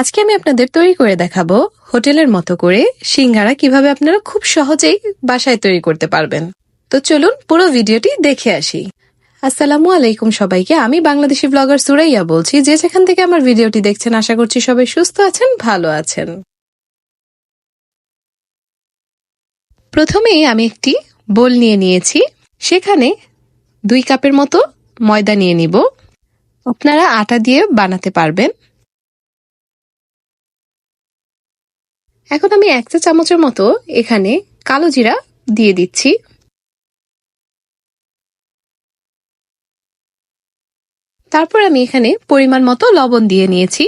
আজকে আমি আপনাদের তৈরি করে দেখাবো হোটেলের মতো করে সিঙ্গারা কীভাবে আপনারা খুব সহজেই বাসায় তৈরি করতে পারবেন। তো চলুন পুরো ভিডিওটি দেখে আসি। আসসালামু আলাইকুম সবাইকে, আমি বাংলাদেশি ব্লগার সুরাইয়া বলছি, যে যেখান থেকে আমার ভিডিওটি দেখছেন, আশা করছি সবাই সুস্থ আছেন, ভালো আছেন। প্রথমেই আমি একটি বোল নিয়ে নিয়েছি। সেখানে দুই কাপের মতো ময়দা নিয়ে নিব। আপনারা আটা দিয়ে বানাতে পারবেন। এখন আমি এক চা চামচের মতো এখানে কালো জিরা দিয়ে দিচ্ছি। তারপর আমি এখানে পরিমাণ মতো লবণ দিয়ে নিয়েছি।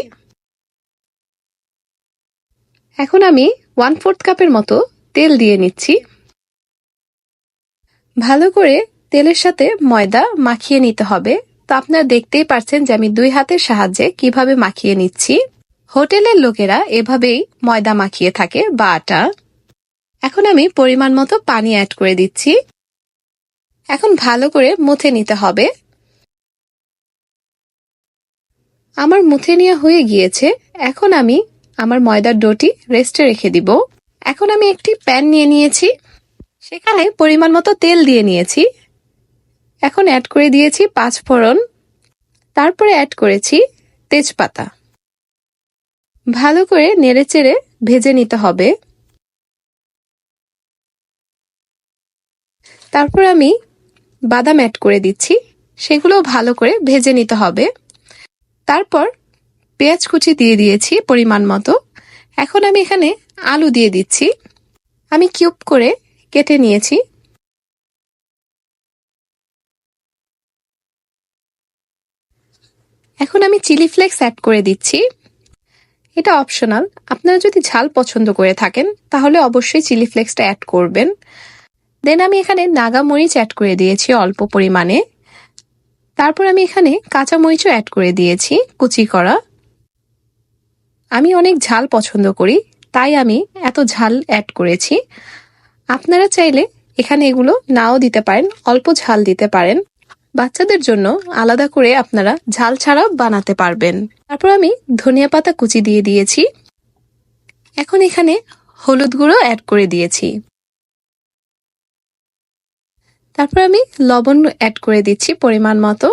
এখন আমি ওয়ান ফোর্থ কাপের মতো তেল দিয়ে নিচ্ছি। ভালো করে তেলের সাথে ময়দা মাখিয়ে নিতে হবে। তো আপনারা দেখতেই পারছেন যে আমি দুই হাতের সাহায্যে কীভাবে মাখিয়ে নিচ্ছি। হোটেলের লোকেরা এভাবেই ময়দা মাখিয়ে থাকে বা আটা। এখন আমি পরিমাণ মতো পানি অ্যাড করে দিচ্ছি। এখন ভালো করে মুথে নিতে হবে। আমার মুথে নেওয়া হয়ে গিয়েছে। এখন আমি আমার ময়দার ডোটি রেস্টে রেখে দিব। এখন আমি একটি প্যান নিয়ে নিয়েছি। সেখানে পরিমাণ মতো তেল দিয়ে নিয়েছি। এখন অ্যাড করে দিয়েছি পাঁচ ফোড়ন। তারপরে অ্যাড করেছি তেজপাতা। ভালো করে নেড়েচেড়ে ভেজে নিতে হবে। তারপর আমি বাদাম অ্যাড করে দিচ্ছি, সেগুলো ভালো করে ভেজে নিতে হবে। তারপর পেঁয়াজ কুচি দিয়ে দিয়েছি পরিমাণ মতো। এখন আমি এখানে আলু দিয়ে দিচ্ছি। আমি কিউব করে কেটে নিয়েছি। এখন আমি চিলি ফ্লেক্স অ্যাড করে দিচ্ছি। এটা অপশনাল আপনারা যদি ঝাল পছন্দ করে থাকেন, তাহলে অবশ্যই চিলি ফ্লেক্সটা অ্যাড করবেন। দেন আমি এখানে নাগা মরিচ অ্যাড করে দিয়েছি অল্প পরিমাণে। তারপর আমি এখানে কাঁচা মরিচও অ্যাড করে দিয়েছি, কুচি করা। আমি অনেক ঝাল পছন্দ করি, তাই আমি এত ঝাল অ্যাড করেছি। আপনারা চাইলে এখানে এগুলো নাও দিতে পারেন, অল্প ঝাল দিতে পারেন। বাচ্চাদের জন্য আলাদা করে আপনারা ঝাল ছাড়াও বানাতে পারবেন। তারপর আমি ধনিয়া পাতা কুচি দিয়ে দিয়েছি। এখন এখানে হলুদ গুঁড়ো অ্যাড করে দিয়েছি। তারপর আমি লবণ অ্যাড করে দিচ্ছি পরিমাণ মতো।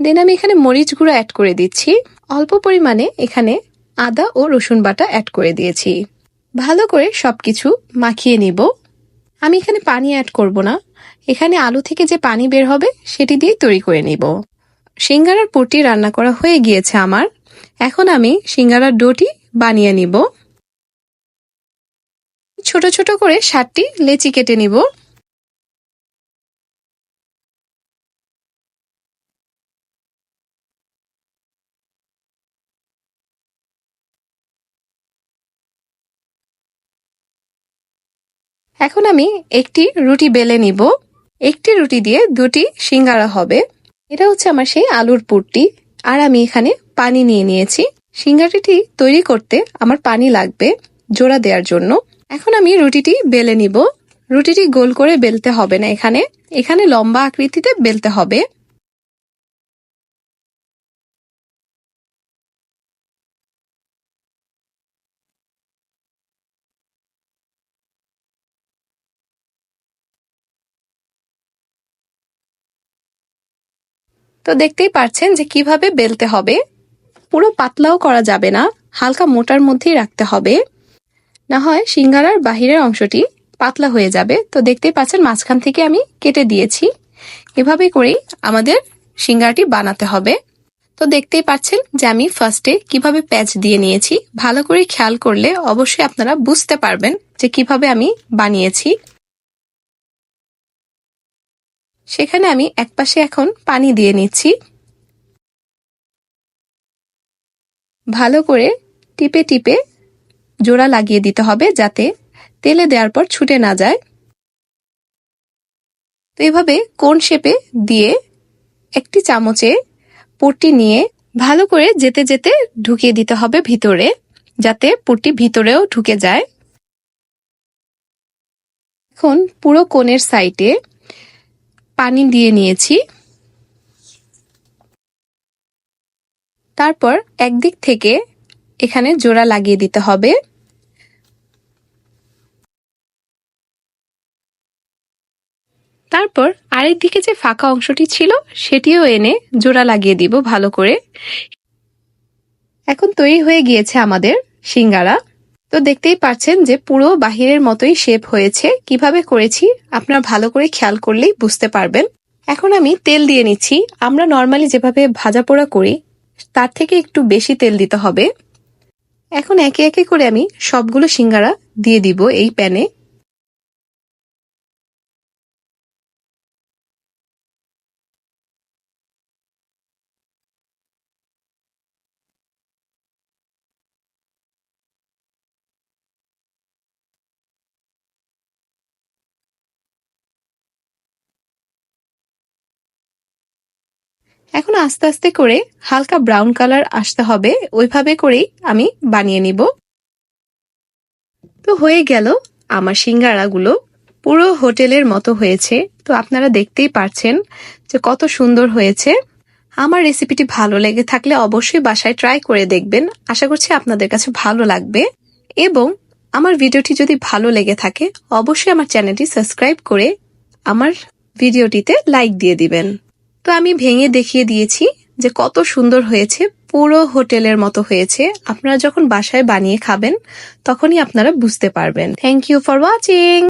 দেন আমি এখানে মরিচ গুঁড়ো অ্যাড করে দিচ্ছি। অল্প পরিমাণে এখানে আদা ও রসুন বাটা অ্যাড করে দিয়েছি। ভালো করে সবকিছু মাখিয়ে নিব। আমি এখানে পানি অ্যাড করব না। এখানে আলু থেকে যে পানি বের হবে, সেটি দিয়ে তৈরি করে নিব। সিঙ্গারার পুরটি রান্না করা হয়ে গিয়েছে আমার। এখন আমি সিঙ্গারার ডোটি বানিয়ে নিব। ছোট ছোট করে সাতটি লেচি কেটে নিব। এখন আমি একটি রুটি বেলে নিব। একটি রুটি দিয়ে দুটি সিঙ্গারা হবে। এটা হচ্ছে আমার সেই আলুর পুরটি। আর আমি এখানে পানি নিয়ে নিয়েছি। সিঙ্গারিটি তৈরি করতে আমার পানি লাগবে জোড়া দেওয়ার জন্য। এখন আমি রুটিটি বেলে নিব। রুটিটি গোল করে বেলতে হবে না এখানে। এখানে লম্বা আকৃতিতে বেলতে হবে। তো দেখতেই পারছেন যে কীভাবে বেলতে হবে। পুরো পাতলাও করা যাবে না, হালকা মোটার মধ্যেই রাখতে হবে। না হয় সিঙ্গারার বাহিরের অংশটি পাতলা হয়ে যাবে। তো দেখতেই পাচ্ছেন মাঝখান থেকে আমি কেটে দিয়েছি। এভাবে করেই আমাদের সিঙ্গারাটি বানাতে হবে। তো দেখতেই পাচ্ছেন যে আমি ফার্স্টে কীভাবে প্যাচ দিয়ে নিয়েছি। ভালো করে খেয়াল করলে অবশ্যই আপনারা বুঝতে পারবেন যে কীভাবে আমি বানিয়েছি। সেখানে আমি একপাশে এখন পানি দিয়ে নিচ্ছি। ভালো করে টিপে টিপে জোড়া লাগিয়ে দিতে হবে যাতে তেলে দেওয়ার পর ছুটে না যায়। তো এভাবে কোন শেপে দিয়ে একটি চামচে পুরটি নিয়ে ভালো করে যেতে যেতে ঢুকিয়ে দিতে হবে ভিতরে, যাতে পুরটি ভিতরেও ঢুকে যায়। এখন পুরো কোণের সাইডে পানি দিয়ে নিয়েছি। তারপর একদিক থেকে এখানে জোড়া লাগিয়ে দিতে হবে। তারপর আরেক দিকে যে ফাঁকা অংশটি ছিল, সেটিও এনে জোড়া লাগিয়ে দিব ভালো করে। এখন তৈরি হয়ে গিয়েছে আমাদের সিঙ্গারা। তো দেখতেই পাচ্ছেন যে পুরো বাহিরের মতোই শেপ হয়েছে। কীভাবে করেছি, আপনারা ভালো করে খেয়াল করলেই বুঝতে পারবেন। এখন আমি তেল দিয়ে নিচ্ছি। আমরা নর্মালি যেভাবে ভাজা পোড়া করি, তার থেকে একটু বেশি তেল দিতে হবে। এখন একে একে করে আমি সবগুলো সিঙ্গারা দিয়ে দিব এই প্যানে। এখন আস্তে আস্তে করে হালকা ব্রাউন কালার আসতে হবে। ওইভাবে করেই আমি বানিয়ে নিব। তো হয়ে গেল আমার সিঙ্গারাগুলো। পুরো হোটেলের মতো হয়েছে। তো আপনারা দেখতেই পারছেন যে কত সুন্দর হয়েছে। আমার রেসিপিটি ভালো লেগে থাকলে অবশ্যই বাসায় ট্রাই করে দেখবেন। আশা করছি আপনাদের কাছে ভালো লাগবে। এবং আমার ভিডিওটি যদি ভালো লেগে থাকে, অবশ্যই আমার চ্যানেলটি সাবস্ক্রাইব করে আমার ভিডিওটিতে লাইক দিয়ে দিবেন। তো আমি ভেঙে দেখিয়ে দিয়েছি যে কত সুন্দর হয়েছে, পুরো হোটেলের মতো হয়েছে। আপনারা যখন বাসায় বানিয়ে খাবেন, তখনই আপনারা বুঝতে পারবেন। Thank you for watching